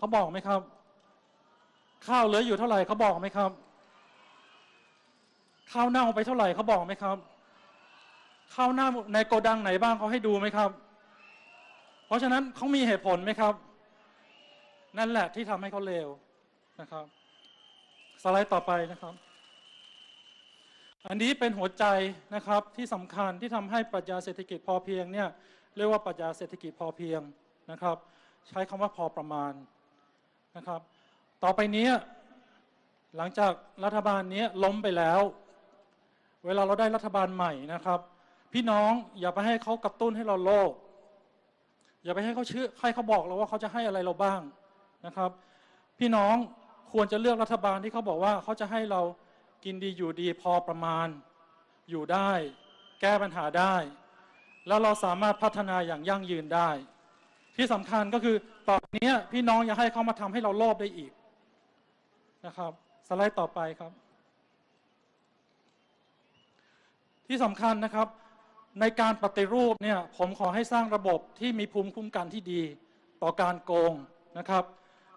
เขาบอกไหมครับ ข้าวเหลืออยู่เท่าไหร่เขาบอกไหมครับ ข้าวเน่าไปเท่าไหร่เขาบอกไหมครับ ข้าวเน่าในโกดังไหนบ้างเขาให้ดูไหมครับ เพราะฉะนั้นเขามีเหตุผลไหมครับ นั่นแหละที่ทำให้เขาเลวนะครับ สไลด์ต่อไปนะครับ อันนี้เป็นหัวใจนะครับที่สำคัญที่ทำให้ปรัชญาเศรษฐกิจพอเพียงเนี่ยเรียกว่าปรัชญาเศรษฐกิจพอเพียงนะครับ ใช้คำว่าพอประมาณ นะครับ ต่อไปนี้หลังจากรัฐบาลนี้ล้มไปแล้ว เวลาเราได้รัฐบาลใหม่นะครับ พี่น้องอย่าไปให้เขากระตุ้นให้เราโลภอย่าไปให้เขาเชื่อให้เขาบอกเราว่าเขาจะให้อะไรเราบ้างนะครับ พี่น้องควรจะเลือกรัฐบาลที่เขาบอกว่าเขาจะให้เรากินดีอยู่ดีพอประมาณ อยู่ได้ แก้ปัญหาได้ แล้วเราสามารถพัฒนาอย่างยั่งยืนได้ ที่สำคัญก็คือต่อไปนี้พี่น้องอย่าให้เขามาทำให้เราโลภได้อีกนะครับ สไลด์ต่อไปครับ ที่สำคัญนะครับ ในการปฏิรูปเนี่ยผมขอให้สร้างระบบที่มีภูมิคุ้มกันที่ดีต่อการโกงนะครับ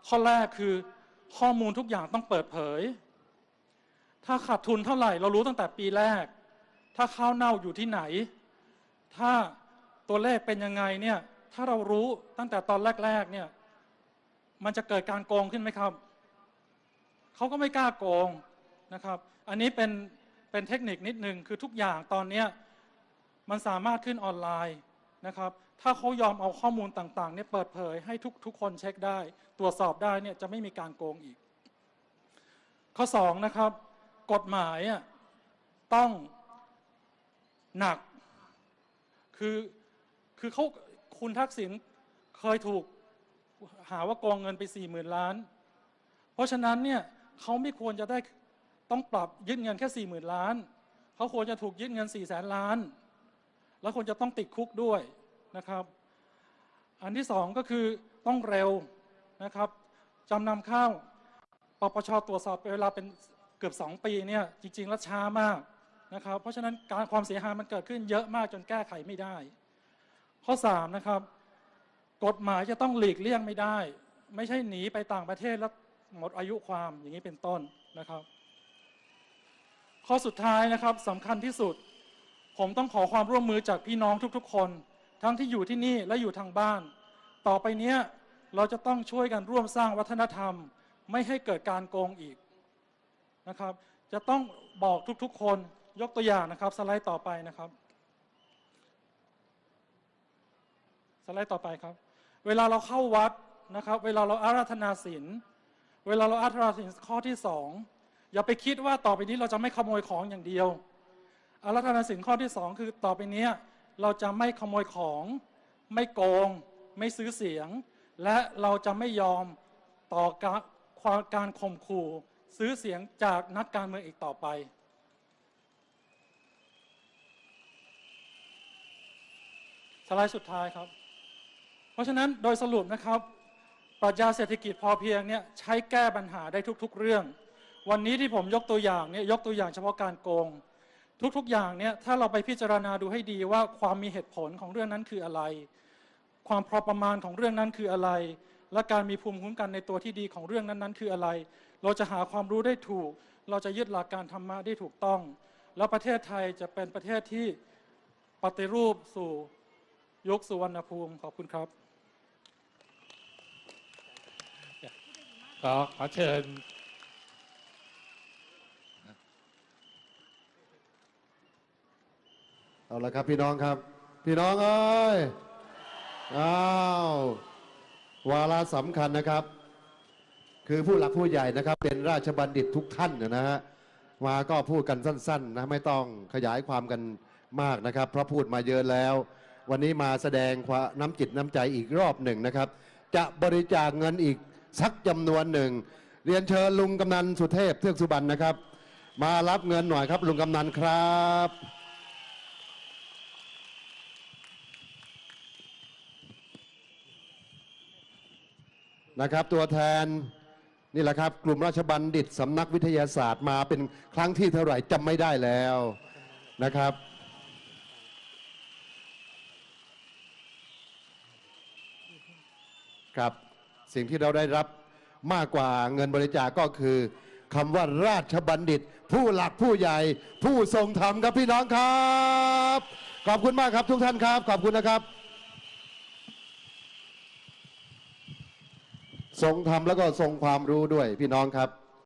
ข้อแรกคือข้อมูลทุกอย่างต้องเปิดเผย ถ้าขาดทุนเท่าไหร่เรารู้ตั้งแต่ปีแรก ถ้าข้าวเน่าอยู่ที่ไหน ถ้าตัวเลขเป็นยังไงเนี่ย ถ้าเรารู้ตั้งแต่ตอนแรก ๆ เนี่ย มันจะเกิดการโกงขึ้นไหมครับ เขาก็ไม่กล้าโกงนะครับ อันนี้เป็นเป็นเทคนิคนิดนึงคือทุกอย่างตอนนี้มันสามารถขึ้นออนไลน์นะครับ ถ้าเขายอมเอาข้อมูลต่างๆเนี่ยเปิดเผยให้ทุกทุกคนเช็คได้ ตรวจสอบได้เนี่ยจะไม่มีการโกงอีก ข้อสองนะครับ กฎหมายอะต้องหนัก คือคือเขา คุณทักษิณเคยถูกหาว่าโกงเงินไปสี่หมื่นล้าน เพราะฉะนั้นเนี่ยเขาไม่ควรจะได้ต้องปรับยึดเงินแค่สี่หมื่นล้านเขาควรจะถูกยึดเงินสี่แสนล้าน แล้วควรจะต้องติดคุกด้วยนะครับ อันที่สองก็คือต้องเร็วนะครับจำนำข้าวปปชตรวจสอบเวลาเป็นเกือบสองปีเนี่ยจริงๆแล้วช้ามากนะครับ เพราะฉะนั้นการความเสียหายมันเกิดขึ้นเยอะมากจนแก้ไขไม่ได้ ข้อสามนะครับ กฎหมายจะต้องหลีกเลี่ยงไม่ได้ ไม่ใช่หนีไปต่างประเทศแล้วหมดอายุความอย่างนี้เป็นต้นนะครับ ข้อสุดท้ายนะครับสำคัญที่สุด ผมต้องขอความร่วมมือจากพี่น้องทุกๆ คน ทั้งที่อยู่ที่นี่และอยู่ทางบ้าน ต่อไปเนี้ยเราจะต้องช่วยกันร่วมสร้างวัฒนธรรม ไม่ให้เกิดการโกงอีกนะครับ จะต้องบอกทุกๆ คนยกตัวอย่างนะครับ สไลด์ต่อไปนะครับ สไลด์ต่อไปครับ เวลาเราเข้าวัดนะครับ เวลาเราอาราธนาศีลเวลาเราอาราธนาศีลข้อที่สองอย่าไปคิดว่าต่อไปนี้เราจะไม่ขโมยของอย่างเดียว อาราธนาศีลข้อที่สองคือต่อไปนี้เราจะไม่ขโมยของ ไม่โกง ไม่ซื้อเสียง และเราจะไม่ยอมต่อการความการข่มขู่ซื้อเสียงจากนักการเมืองอีกต่อไปสไลด์สุดท้ายครับ เพราะฉะนั้นโดยสรุปนะครับปรัชญาเศรษฐกิจพอเพียงเนี่ยใช้แก้ปัญหาได้ทุกๆเรื่อง วันนี้ที่ผมยกตัวอย่างเนี่ยยกตัวอย่างเฉพาะการโกง ทุกๆอย่างเนี่ยถ้าเราไปพิจารณาดูให้ดีว่าความมีเหตุผลของเรื่องนั้นคืออะไร ความพอประมาณของเรื่องนั้นคืออะไร และการมีภูมิคุ้มกันในตัวที่ดีของเรื่องนั้นๆ คืออะไร เราจะหาความรู้ได้ถูก เราจะยึดหลักการธรรมะได้ถูกต้อง แล้วประเทศไทยจะเป็นประเทศที่ปฏิรูปสู่ยุคสุวรรณภูมิขอบคุณครับ ขอขอเชิญเอาละครับพี่น้องครับ พี่น้องเอ้ยอ้าววาระสำคัญนะครับ คือผู้หลักผู้ใหญ่นะครับ เป็นราชบัณฑิตทุกท่านนะฮะมาก็พูดกันสั้นๆนะไม่ต้องขยายความกันมากนะครับ เพราะพูดมาเยอะแล้ว วันนี้มาแสดงความน้ำจิตน้ำใจอีกรอบหนึ่งนะครับ จะบริจาคเงินอีก สักจำนวนหนึ่ง เรียนเชิญลุงกำนันสุเทพเทือกสุบรรณนะครับ มารับเงินหน่อยครับ ลุงกำนันครับนะครับตัวแทนนี่แหละครับ กลุ่มราชบัณฑิตสำนักวิทยาศาสตร์มาเป็นครั้งที่เท่าไหร่จำไม่ได้แล้วนะครับ ครับ สิ่งที่เราได้รับมากกว่าเงินบริจาคก็คือคำว่าราชบัณฑิต ผู้หลักผู้ใหญ่ ผู้ทรงธรรมครับพี่น้องครับ ขอบคุณมากครับทุกท่านครับ ขอบคุณนะครับ ทรงธรรมแล้วก็ทรงความรู้ด้วยพี่น้องครับ